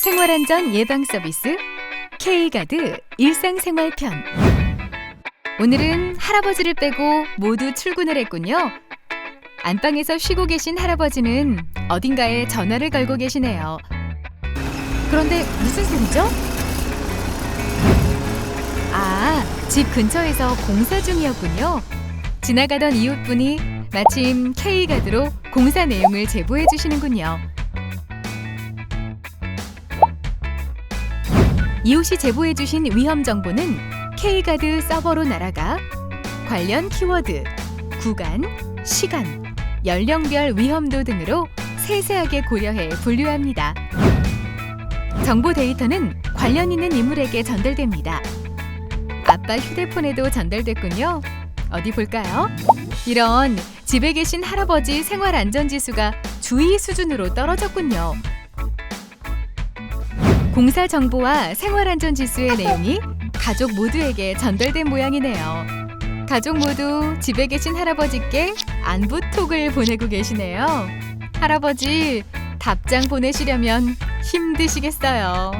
생활안전 예방 서비스 K가드 일상생활 편. 오늘은 할아버지를 빼고 모두 출근을 했군요. 안방에서 쉬고 계신 할아버지는 어딘가에 전화를 걸고 계시네요. 그런데 무슨 소리죠? 아, 집 근처에서 공사 중이었군요. 지나가던 이웃분이 마침 K가드로 공사 내용을 제보해 주시는군요. 이웃이 제보해 주신 위험 정보는 K가드 서버로 날아가 관련 키워드, 구간, 시간, 연령별 위험도 등으로 세세하게 고려해 분류합니다. 정보 데이터는 관련 있는 인물에게 전달됩니다. 아빠 휴대폰에도 전달됐군요. 어디 볼까요? 이런 집에 계신 할아버지 생활 안전 지수가 주의 수준으로 떨어졌군요. 공사 정보와 생활 안전 지수의 내용이 가족 모두에게 전달된 모양이네요. 가족 모두 집에 계신 할아버지께 안부 톡을 보내고 계시네요. 할아버지 답장 보내시려면 힘드시겠어요.